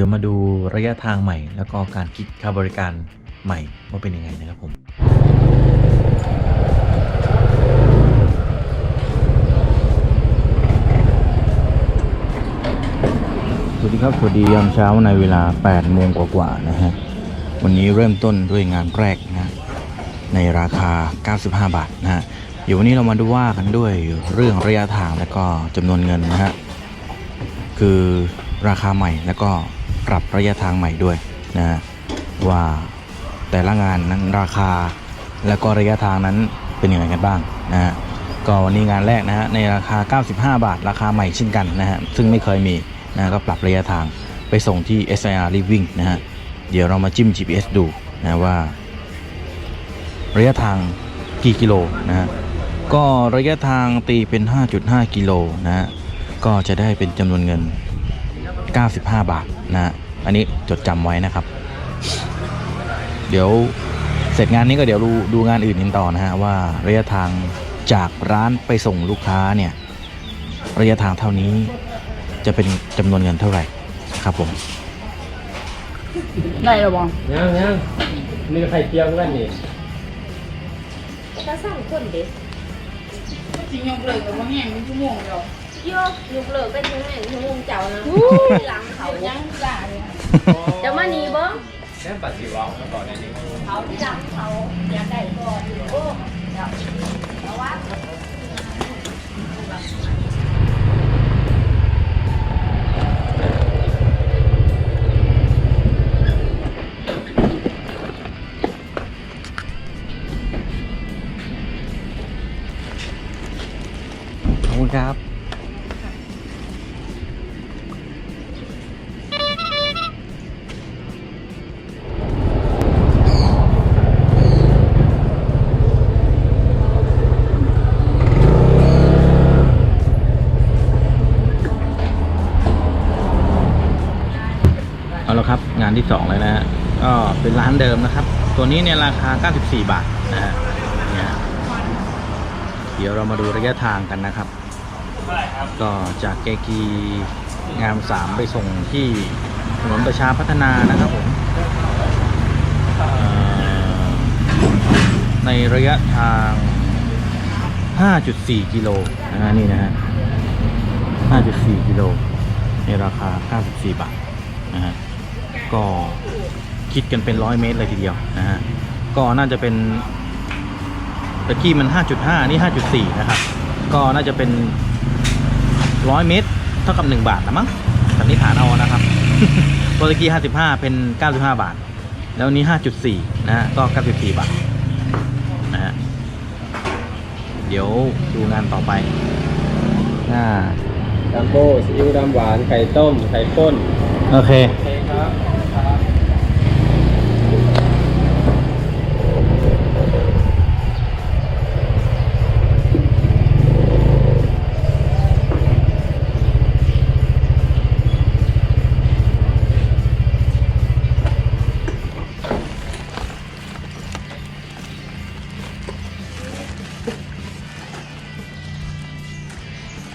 ดี๋ยวมาดูระยะทางใหม่ แล้วก็การคิดค่าบริการใหม่ว่าเป็นยังไงนะครับผมสวัสดีครับ สวัสดียามเช้าในเวลา 8 โมงกว่าๆนะฮะ วันนี้เริ่มต้นด้วยงานแรกนะในราคา 95 บาทนะฮะ เดี๋ยววันนี้เรามาดูว่ากันด้วยเรื่องระยะทางและก็จำนวนเงินนะฮะ คือราคาใหม่แล้วก็ ปรับระยะทางใหม่ด้วยนะว่าแต่ละงานนั้นราคา แล้วก็ระยะทางนั้นเป็นยังไงกันบ้างนะฮะก็วันนี้งานแรกนะฮะในราคา 95 บาท ราคาใหม่เช่นกันนะฮะซึ่งไม่เคยมีนะฮะก็ปรับระยะทางไปส่งที่ SIR Living นะฮะเดี๋ยวเรามาจิ้ม GPS ดูนะว่า ระยะทางกี่กิโลนะฮะก็ระยะทางตีเป็น 5.5 กิโลนะฮะก็จะได้เป็นจำนวนเงิน 95 บาทนะฮะอันนี้จดจำไว้นะครับ เดี๋ยวเสร็จงานนี้ก็เดี๋ยวดูดูงานอื่นกันต่อนะฮะว่าระยะทางจากร้านไปส่งลูกค้าเนี่ยระยะทางเท่านี้จะเป็นจำนวนเงินเท่าไหร่ครับผม ได้หรอบ้างยังยังนี่ไข่เจียวกันนี่ก็สองคนเด็กจริงยกเลยแต่ว่าแห้งเป็นชั่วโมงเดียว โยกยุกเลิกก็ยังไงชั่วโมงเจ้านะหลังเขายังด่าเลยจะมานีบ่แค่ปัดสีวาวก่อนนี่เขาที่หลังเขาอยากได้ก่อนโอ้เดี๋ยวเอาว่า ที่สองเลยนะก็เป็นร้านเดิมนะครับ ตัวนี้เนี่ยราคา 94 บาทนะฮะเนี่ยเดี๋ยวเรามาดูระยะทางกันนะครับ ก็จากแกกีงามสามไปส่งที่ถนนประชาพัฒนานะครับผมในระยะทาง 5.4 กิโลนะฮะนี่นะฮะ 5.4 กิโลในราคา 94 บาทนะฮะ ก็คิดกันเป็นร้อยเมตรเลยทีเดียวนะฮะก็น่าจะเป็นตะกี้มัน 5.5 นี่ 5.4 นะครับ ก็น่าจะเป็น100เมตร เท่ากับ 1 บาทนะมั้งสันนิษฐานเอานะครับเพราะตะกี้55 เป็น 95 บาท แล้วนี้ 5.4 นะฮะ ก็ 94 บาท นะฮะ เดี๋ยวดูงานต่อไปอ่าดัมโบ้ซีอิ๊วดำหวาน ไข่ต้ม ไข่ข้น โอเค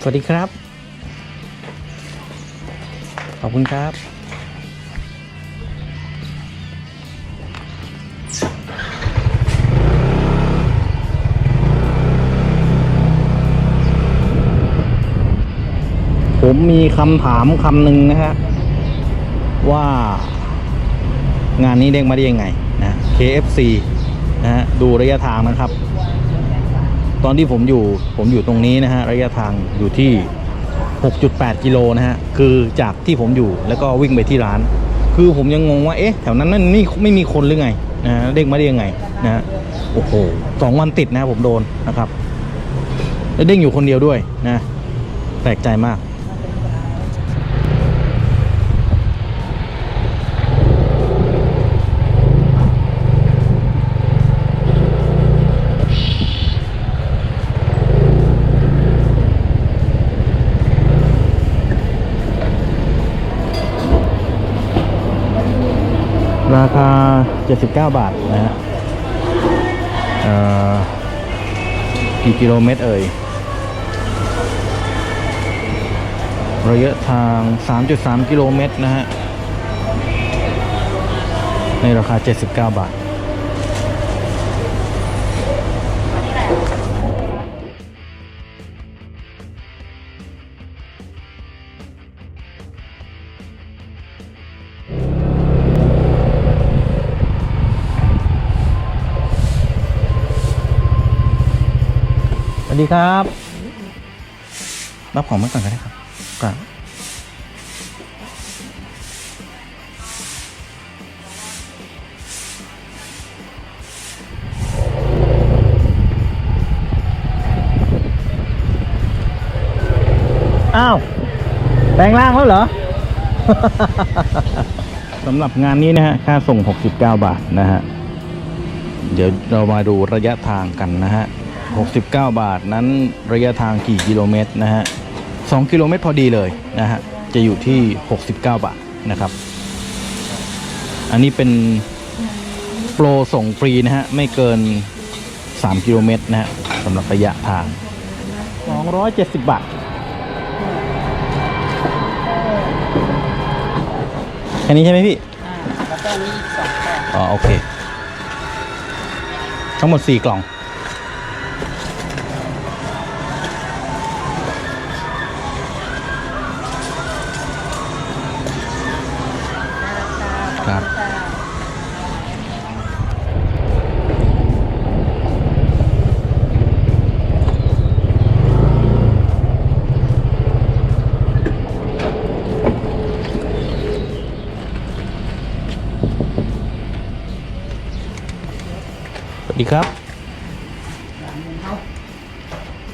สวัสดีครับ ขอบคุณครับผมมีคำถามคำหนึ่งนะฮะ ว่างานนี้เด้งมาได้ยังไงนะ KFC นะฮะ ดูระยะทางนะครับ ตอนที่ผมอยู่ผมอยู่ตรงนี้นะฮะระยะทางอยู่ที่ 6.8 กิโลนะฮะคือจากที่ผมอยู่แล้วก็วิ่งไปที่ร้าน คือผมยังงงว่าเอ๊ะแถวนั้นนั่นไม่ไม่มีคนหรือไงนะเด้งมาได้ยังไงนะโอ้โหสองวันติดนะผมโดนนะครับแล้วเด้งอยู่คนเดียวด้วยนะแปลกใจมาก ราคา 79 บาทนะฮะกี่กิโลเมตรเอ่ยระยะทาง 3.3 กิโลเมตรนะฮะ ในราคา 79 บาท วัสดีครับ รับของมาก่อนก็ได้ครับก่อนอ้าว แปลงร่างแล้วเหรอ สำหรับงานนี้นะฮะ ค่าส่ง 69 บาทนะฮะ เดี๋ยวเรามาดูระยะทางกันนะฮะ 69 บาทนั้นระยะทางกี่กิโลเมตรนะฮะ2กิโลเมตรพอดีเลยนะฮะ จะอยู่ที่ 69 บาทนะครับ อันนี้เป็นโปรส่งฟรีนะฮะ ไม่เกิน 3 กิโลเมตรนะฮะสำหรับระยะทาง 270 บาทแค่นี้ใช่ไหมพี่ อ่า แล้วก็อันนี้อีกสองกล่องอ๋อ โอเค ทั้งหมด 4 กล่อง ครับ สวัสดีครับ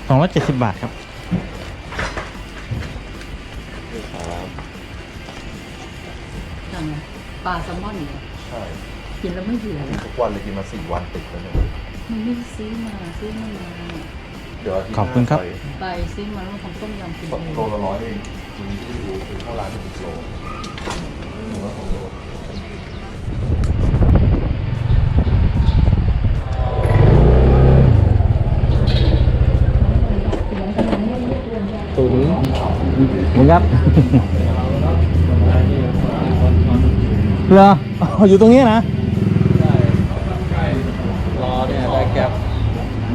สองร้อยเจ็ดสิบบาทครับ ลาแซลมอนเนี่ยใช่กินแล้วไม่เบื่อเลยทุกวันเลยกินมาสี่วันติดแล้วเนี่ยมันไม่ได้ซื้อมาซื้อมามาเดี๋ยวาทิตย์ขอบคุณครับหน้าไปซื้อมาแล้วมาทำต้มยำกินไปโลละร้อยเองคุณที่ดูคือเข้าร้านเป็นโลหนึ่งละสองโลตุ๋นมึงครับ เหรออ๋ออยู่ตรงนี้นะรอเนี่ยได้แก๊ป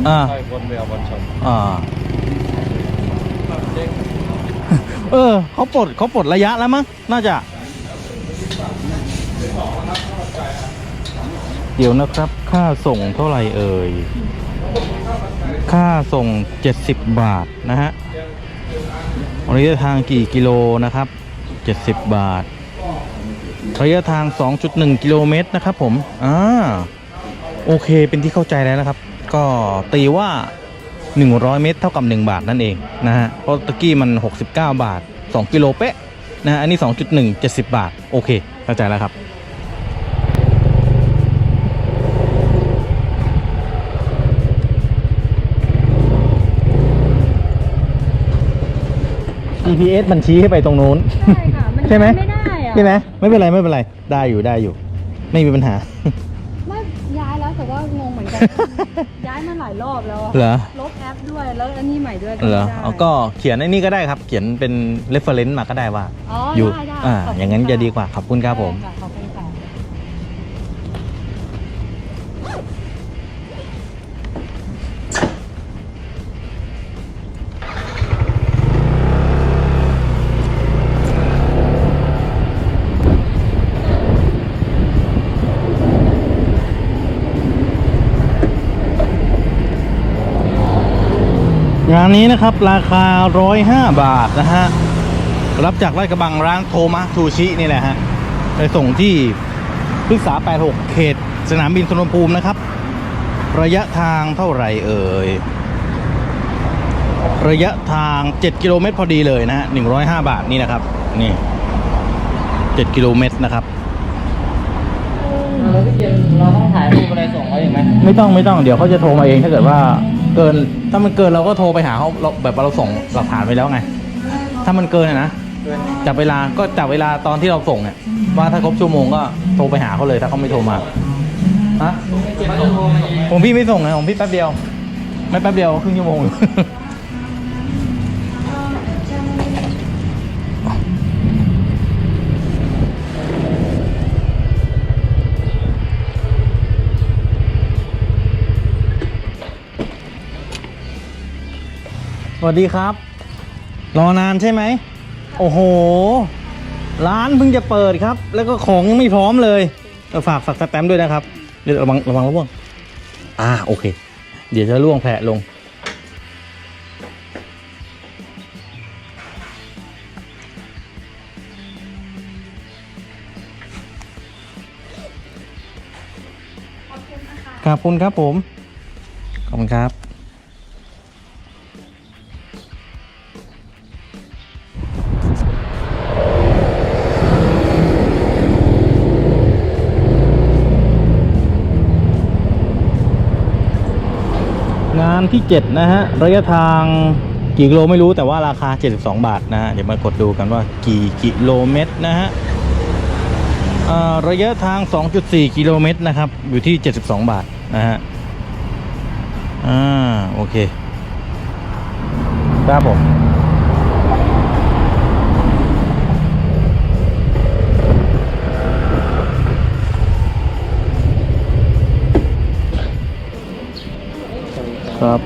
อ่าค่อยวนไปเอาบอลชนอ่าเออเขาปลดเขาปลดระยะแล้วมั้งน่าจะ เดี๋ยวนะครับ ค่าส่งเท่าไหร่เอ่ย ค่าส่ง 70 บาทนะฮะระยะทางกี่กิโลนะครับ 70 บาท ระยะทาง 2.1 กิโลเมตรนะครับผม อ่า โอเค เป็นที่เข้าใจแล้วนะครับ ก็ตีว่า 100 เมตร เท่ากับ 1 บาทนั่นเองนะฮะ เพราะตะกี้มัน 69 บาท 2 กิโลเป๊ะนะฮะ อันนี้ 2.1 70 บาท โอเค เข้าใจแล้วครับ GPS มันชี้ให้ไปตรงนู้น ใช่ค่ะมันใช่ไหม ไม่ได้อะ ใช่ไหมไม่เป็นไรไม่เป็นไรได้อยู่ได้อยู่ ไม่มีปัญหา ไม่ย้ายแล้วแต่ว่างงเหมือนกัน ย้ายมาหลายรอบแล้วอะเหรอ ลบแอปด้วยแล้วอันนี้ใหม่ด้วยเหรอไม่ได้ เอาก็เขียนไอ้นี่ก็ได้ครับ เขียนเป็น reference มาก็ได้ว่า อ๋อออยู่ได้ได้อ่าขบคุณอย่างนั้นค่จะดีกว่าขอบคุณครับผม ได้ะขอบคุณค่ะ งานนี้นะครับราคา 105 บาทนะฮะ รับจากไร่กระบังร้านโทมะซูชินี่แหละฮะ ไปส่งที่พฤกษา 86 เขต สนามบินสุวรรณภูมินะครับ ระยะทางเท่าไหร่เอ่ย ระยะทาง 7 กิโลเมตรพอดีเลยนะฮะ 105 บาทนี่นะครับ นี่ 7 กิโลเมตรนะครับแล้วพี่เจนเราต้องถ่ายรูปอะไรส่งเขาอีกไหมไม่ต้องไม่ต้องเดี๋ยวเขาจะโทรมาเองถ้าเกิดว่า เกิน ถ้ามันเกินเราก็โทรไปหาเขาเราแบบเราส่งหลักฐานไปแล้วไง ถ้ามันเกินอะนะจับเวลาก็จับเวลาตอนที่เราส่งเนี่ยว่าถ้าครบชั่วโมงก็โทรไปหาเขาเลยถ้าเขาไม่โทรมาฮะผมพี่ไม่ส่งนะผมพี่แป๊บเดียว ไม่แป๊บเดียวครึ่งชั่วโมง วัสดีครับ รอนานใช่ไหม โอ้โห ร้านเพิ่งจะเปิดครับ แล้วก็ของยังไม่พร้อมเลยเออฝากฝากสแตมป์ด้วยนะครับ เดี๋ยวระวังระวังร่วงอ่าโอเค เดี๋ยวจะร่วงแผลลง ขอบคุณครับผม ขอบคุณครับ ที่ 7 นะฮะ ระยะทางกี่กิโลไม่รู้แต่ว่าราคา 72 บาทนะฮะ เดี๋ยวมากดดูกันว่ากี่กิโลเมตรนะฮะระยะทาง 2.4 กิโลเมตรนะครับ อยู่ที่ 72 บาทนะฮะ อ่า โอเค ครับผม ครับ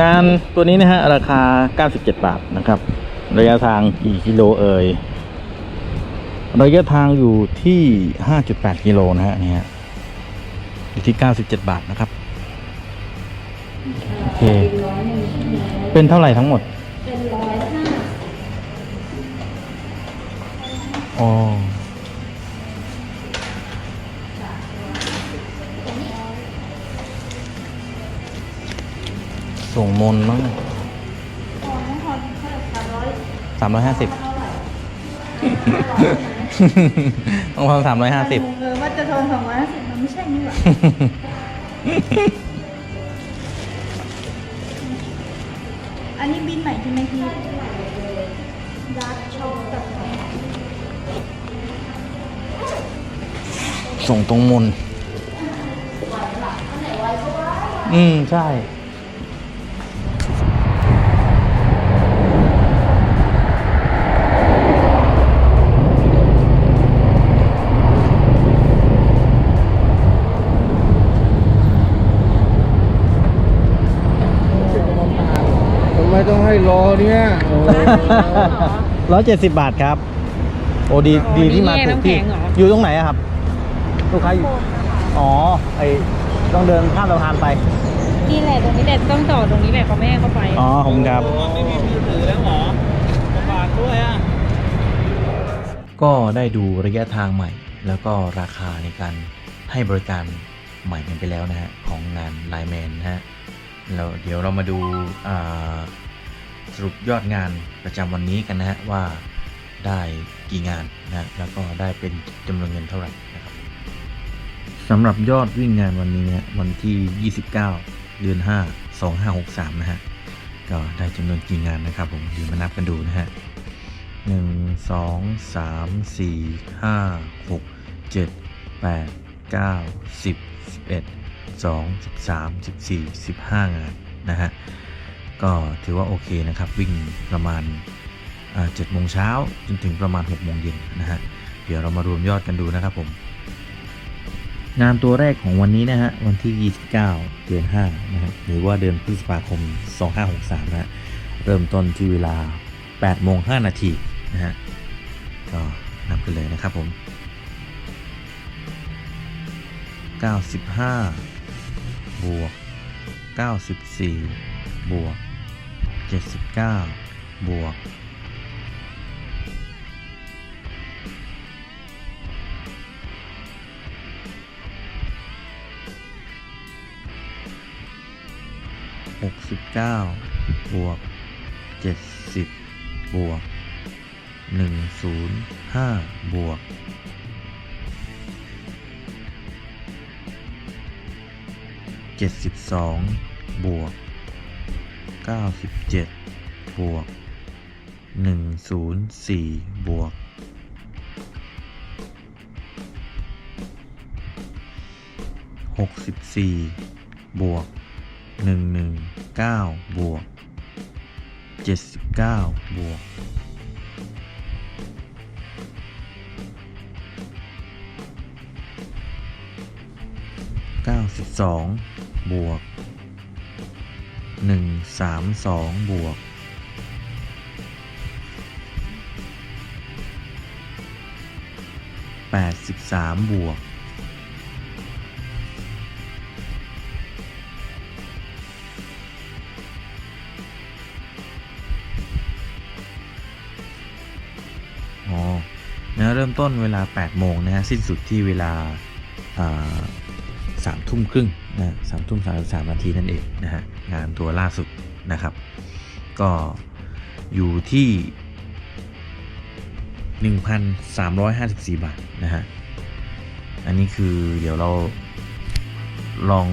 งานตัวนี้นะฮะ ราคา 97 บาทนะครับ ระยะทางกี่กิโลเอ่ย ระยะทางอยู่ที่ 5.8 กิโลนะฮะนี่ฮะอยู่ที่ 97 บาทนะครับ โอเค เป็นเท่าไหร่ทั้งหมด อ๋อส่งมนต์มั้งพอน้องพอเท่าไหร่สามร้อยสามร้อยห้าสิบเท่าไหร่ต้องพันสามร้อยห้าสิบเออว่าจะโทรสองร้อยห้าสิบมันไม่ใช่นี่หว่าอันนี้บินใหม่ใช่ไหมพี่รัดชมกั ส่งตรงมนต์อืม ใช่ ทำไมต้องให้รอเนี่ยโอ้ร้อยเจ็ดสิบบาทครับ โอ้ดีดีที่มาถูกที่อยู่ตรงไหนอะครับ ลูกค้าอยู่อ๋อไอต้องเดินข้ามสะพานไปนี่แหละตรงนี้แหละต้องจอดตรงนี้แหละเขาไม่ให้เข้าไปอ๋อขอบคุณครับ ไม่มีมือถือแล้วหมอฝากด้วยอะก็ได้ดูระยะทางใหม่ แล้วก็ราคาในการให้บริการใหม่กันไปแล้วนะฮะ ของงานไลแมนนะฮะแล้วเดี๋ยวเรามาดูอ่าสรุปยอดงานประจำวันนี้กันนะฮะ ว่าได้กี่งานนะฮะแล้วก็ได้เป็นจำนวนเงินเท่าไหร่นะครับ สำหรับยอดวิ่งงานวันนี้นะวันที่ 29 เดือน 5 2563 นะฮะ ก็ได้จำนวนกี่งานนะครับผมเดี๋ยวมานับกันดูนะฮะหนึ่งสองสามสี่ห้าหกเจ็ดแปดเก้าสิบเอ็ดสองสิบสามสิบสี่สิบห้างานนะฮะ ก็ถือว่าโอเคนะครับ วิ่งประมาณเจ็ดโมงเช้าจนถึงประมาณหกโมงเย็นนะฮะ เดี๋ยวเรามารวมยอดกันดูนะครับผม งานตัวแรกของวันนี้นะฮะวันที่ 29 เดือน5นะฮะหรือว่าเดือนพฤษภาคม 2563นะเริ่มต้นที่เวลา8โมง5นาทีนะฮะก็นับกันเลยนะครับผม 95 บวก 94 บวก 79 บวก 69 บวก 70 บวก 105 บวก 72 บวก 97 บวก 104 บวก64บวก 119 บวก 79 บวกเก้าสิบสองบวกหนึ่งสามสองบวกแปดสิบสามบวก ต้นเวลา 8 โมงนะฮะสิ้นสุดที่เวลาสามทุ่มครึ่งนะสามทุ่มสามสามนาทีนั่นเองนะฮะงานตัวล่าสุดนะครับ ก็อยู่ที่ 1,354 บาทนะฮะอันนี้คือเดี๋ยวเราลอง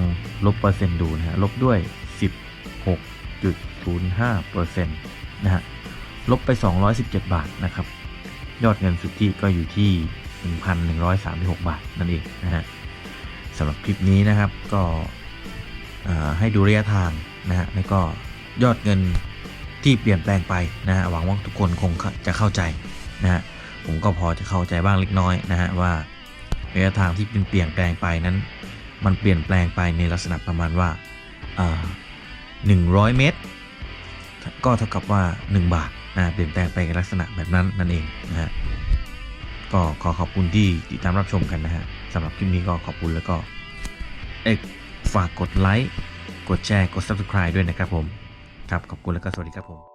ลบเปอร์เซ็นต์ดูนะฮะลบด้วย 16.05เปอร์เซ็นต์นะฮะลบไป 217 บาทนะครับ ยอดเงินสุทธิก็อยู่ที่ 1,136 บาทนั่นเองนะฮะสำหรับคลิปนี้นะครับก็ให้ดูระยะทางนะฮะแล้วก็ยอดเงินที่เปลี่ยนแปลงไปนะฮะหวังว่าทุกคนคงจะเข้าใจนะฮะผมก็พอจะเข้าใจบ้างเล็กน้อยนะฮะว่าระยะทางที่เป็นเปลี่ยนแปลงไปนั้น มันเปลี่ยนแปลงไปในลักษณะประมาณว่าอ่า100 เมตร ก็เท่ากับว่า 1 บาท เปลี่ยนแปลงไปในลักษณะแบบนั้นนั่นเองนะฮะก็ขอขอบคุณที่ติดตามรับชมกันนะฮะสำหรับคลิปนี้ก็ขอบคุณแล้วก็เอกฝากกดไลค์กดแชร์กด subscribe ด้วยนะครับผมครับขอบคุณแล้วก็สวัสดีครับผม